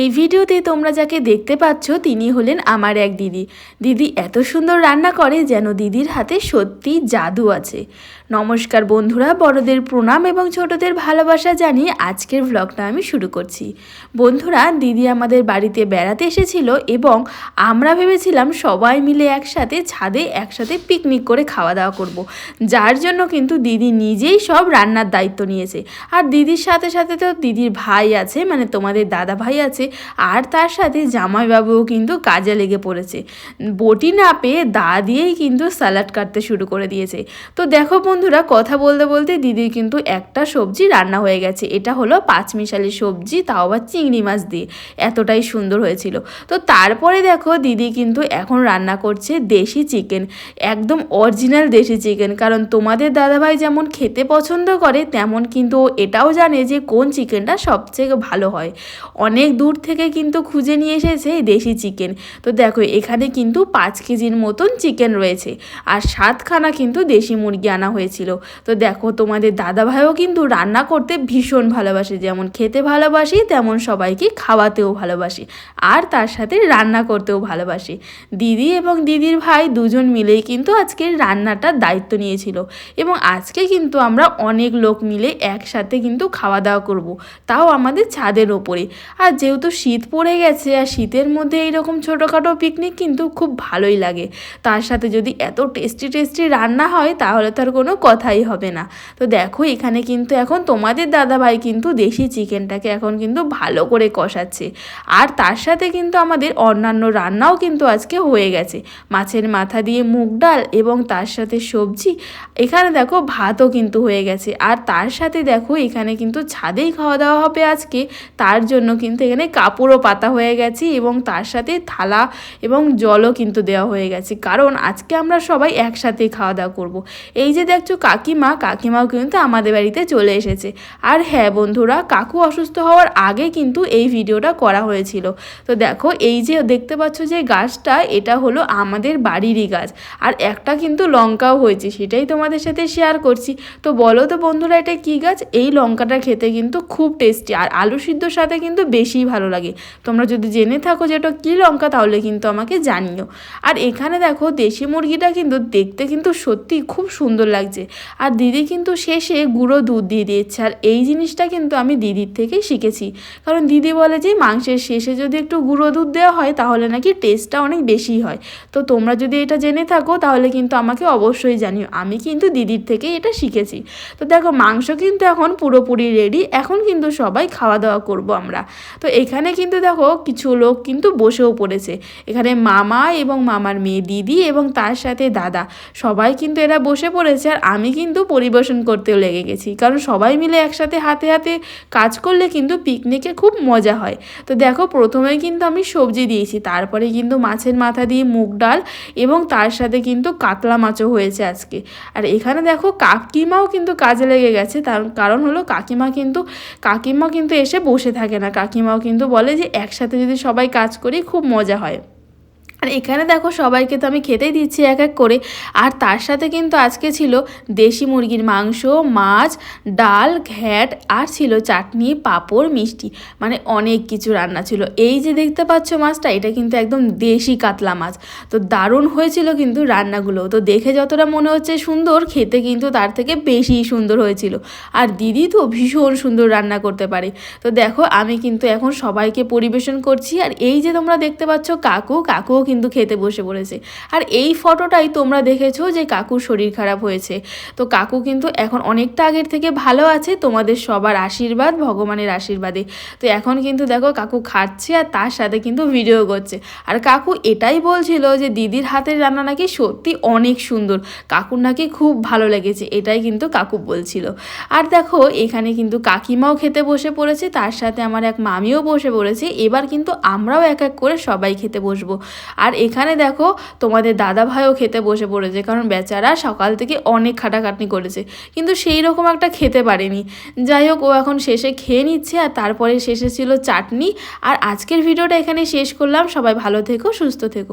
এই ভিডিওতে তোমরা যাকে দেখতে পাচ্ছ তিনি হলেন আমার এক দিদি। দিদি এত সুন্দর রান্না করে যেন দিদির হাতে সত্যি জাদু আছে। নমস্কার বন্ধুরা, বড়দের প্রণাম এবং ছোটদের ভালোবাসা জানিয়ে আজকের ভ্লগটা আমি শুরু করছি। বন্ধুরা, দিদি আমাদের বাড়িতে বেড়াতে এসেছিল এবং আমরা ভেবেছিলাম সবাই মিলে একসাথে ছাদে একসাথে পিকনিক করে খাওয়া দাওয়া করব। যার জন্য কিন্তু দিদি নিজেই সব রান্নার দায়িত্ব নিয়েছে। আর দিদির সাথে সাথে তো দিদির ভাই আছে মানে তোমাদের দাদা ভাই আছে আর তার সাথে জামাইবাবুও কিন্তু কাজে লেগে পড়েছে। বটি না পেয়ে দা দিয়েই কিন্তু স্যালাড কাটতে শুরু করে দিয়েছে। তো দেখো বন্ধুরা, কথা বলতে বলতে দিদির কিন্তু একটা সবজি রান্না হয়ে গেছে। এটা হলো পাঁচমিশালি সবজি, তাও আবার চিংড়ি মাছ দিয়ে। এতটাই সুন্দর হয়েছিল। তো তারপরে দেখো দিদি কিন্তু এখন রান্না করছে দেশি চিকেন। একদম অরিজিনাল দেশি চিকেন। কারণ তোমাদের দাদাভাই যেমন খেতে পছন্দ করে, তেমন কিন্তু এটাও জানে যে কোন চিকেনটা সবচেয়ে ভালো হয়। অনেক দূর থেকে কিন্তু খুঁজে নিয়ে এসেছে দেশি চিকেন। তো দেখো, এখানে কিন্তু পাঁচ কেজির মতন চিকেন রয়েছে আর সাতখানা কিন্তু দেশি মুরগি আনা হয়েছিল। তো দেখো, তোমাদের দাদাভাইও কিন্তু রান্না করতে ভীষণ ভালোবাসে। যেমন খেতে ভালোবাসি, তেমন সবাইকে খাওয়াতেও ভালোবাসি আর তার সাথে রান্না করতেও ভালোবাসি। দিদি এবং দিদির ভাই দুজন মিলেই কিন্তু আজকে রান্নাটার দায়িত্ব নিয়েছিল এবং আজকে কিন্তু আমরা অনেক লোক মিলে একসাথে কিন্তু খাওয়া দাওয়া করব। তাও আমাদের ছাদের ওপরে। আর যেহেতু শীত পড়ে গেছে আর শীতের মধ্যে এইরকম ছোটোখাটো পিকনিক কিন্তু খুব ভালোই লাগে। তার সাথে যদি এত টেস্টি টেস্টি রান্না হয়, তাহলে তার কোনো কথাই হবে না। তো দেখো, এখানে কিন্তু এখন তোমাদের দাদাভাই কিন্তু দেশি চিকেনটাকে এখন কিন্তু ভালো করে কষাচ্ছে। আর তার সাথে কিন্তু আমাদের অন্যান্য রান্নাও কিন্তু আজকে হয়ে গেছে। মাছের মাথা দিয়ে মুগ ডাল এবং তার সাথে সবজি, এখানে দেখো ভাতও কিন্তু হয়ে গেছে। আর তার সাথে দেখো, এখানে কিন্তু ছাদেই খাওয়া দাওয়া হবে আজকে। তার জন্য কিন্তু এখানে কাপড়ও পাতা হয়ে গেছে এবং তার সাথে থালা এবং জলও কিন্তু দেওয়া হয়ে গেছে। কারণ আজকে আমরা সবাই একসাথে খাওয়া দাওয়া করব। এই যে দেখছ কাকিমা, কাকিমাও কিন্তু আমাদের বাড়িতে চলে এসেছে। আর হ্যাঁ বন্ধুরা, কাকু অসুস্থ হওয়ার আগে কিন্তু এই ভিডিওটা করা হয়েছিল। তো দেখো, এই যে দেখতে পাচ্ছ যে গাছটা, এটা হলো আমাদের বাড়িরই গাছ। আর একটা কিন্তু লঙ্কাও হয়েছে, সেটাই তোমাদের সাথে শেয়ার করছি। তো বলো তো বন্ধুরা, এটা কী গাছ? এই লঙ্কাটা খেতে কিন্তু খুব টেস্টি আর আলু সিদ্ধর সাথে কিন্তু বেশিই ভালো লাগে। তোমরা যদি জেনে থাকো যে এটা কী লঙ্কা, তাহলে কিন্তু আমাকে জানিও। আর এখানে দেখো, দেশি মুরগিটা কিন্তু দেখতে কিন্তু সত্যি খুব সুন্দর লাগছে। আর দিদি কিন্তু শেষে গুঁড়ো দুধ দিয়ে দিয়েছে। আর এই জিনিসটা কিন্তু আমি দিদির থেকেই শিখেছি। কারণ দিদি বলে যে, মাংসের শেষে যদি একটু গুঁড়ো দুধ দেওয়া হয়, তাহলে নাকি টেস্টটা অনেক বেশি হয়। তো তোমরা যদি এটা জেনে থাকো, তাহলে কিন্তু আমাকে অবশ্যই জানিও। আমি কিন্তু দিদির থেকে এটা শিখেছি। তো দেখো, মাংস কিন্তু এখন পুরোপুরি রেডি এখন কিন্তু সবাই খাওয়া দাওয়া করব আমরা। তো এখানে কিন্তু দেখো কিছু লোক কিন্তু বসেও পড়েছে। এখানে মামা এবং মামার মেয়ে দিদি এবং তার সাথে দাদা। সবাই কিন্তু এরা বসে পড়েছে আর আমি কিন্তু পরিবেশন করতেও লেগে গেছি। কারণ সবাই মিলে একসাথে হাতে হাতে কাজ করলে কিন্তু পিকনিকে খুব মজা হয়। তো দেখো প্রথমে কিন্তু আমি সবজি দিয়েছি, তারপরে কিন্তু মাছের মাথা দিয়ে মুগ ডাল এবং তার সাথে কিন্তু কাতলা মাছও হয়েছে আজকে। আর এখানে দেখো কাকিমাও কিন্তু কাজে লেগে গেছে, তার কারণ হলো কাকিমা কিন্তু কাকিমা কিন্তু এসে বসে থাকে না। কাকিমাও কিন্তু বলে যে একসাথে যদি সবাই কাজ করি খুব মজা হয়। আর এখানে দেখো সবাইকে তো আমি খেতেই দিচ্ছি এক এক করে। আর তার সাথে কিন্তু আজকে ছিল দেশি মুরগির মাংস, মাছ, ডাল, ঘ্যাট আর ছিল চাটনি, পাঁপড়, মিষ্টি। মানে অনেক কিছু রান্না ছিল। এই যে দেখতে পাচ্ছ মাছটা, এটা কিন্তু একদম দেশি কাতলা মাছ। তো দারুণ হয়েছিল কিন্তু রান্নাগুলো। তো দেখে যতটা মনে হচ্ছে সুন্দর, খেতে কিন্তু তার থেকে বেশি সুন্দর হয়েছিল। আর দিদি তো ভীষণ সুন্দর রান্না করতে পারে। তো দেখো আমি কিন্তু এখন সবাইকে পরিবেশন করছি। আর এই যে তোমরা দেখতে পাচ্ছ কাকু, কাকুও কিন্তু খেতে বসে পড়েছে। আর এই ফটোটাই তোমরা দেখেছ যে কাকুর শরীর খারাপ হয়েছে। তো কাকু কিন্তু এখন অনেকটা আগের থেকে ভালো আছে, তোমাদের সবার আশীর্বাদ, ভগবানের আশীর্বাদে। তো এখন কিন্তু দেখো কাকু খাচ্ছে আর তার সাথে কিন্তু ভিডিও করছে। আর কাকু এটাই বলছিল যে দিদির হাতের রান্না নাকি সত্যি অনেক সুন্দর। কাকুর নাকি খুব ভালো লেগেছে, এটাই কিন্তু কাকু বলছিল। আর দেখো এখানে কিন্তু কাকিমাও খেতে বসে পড়েছে, তার সাথে আমার এক মামিও বসে পড়েছে। এবার কিন্তু আমরাও এক এক করে সবাই খেতে বসবো। আর এখানে দেখো তোমাদের দাদা ভাইও খেতে বসে পড়েছে, কারণ বেচারা সকাল থেকে অনেক খাটাখাটনি করেছে। কিন্তু সেই রকম একটা খেতে পারেনি। যাই হোক, ও এখন শেষে খেয়ে নিচ্ছে আর তারপরে শেষে ছিল চাটনি। আর আজকের ভিডিওটা এখানে শেষ করলাম। সবাই ভালো থেকো, সুস্থ থেকো।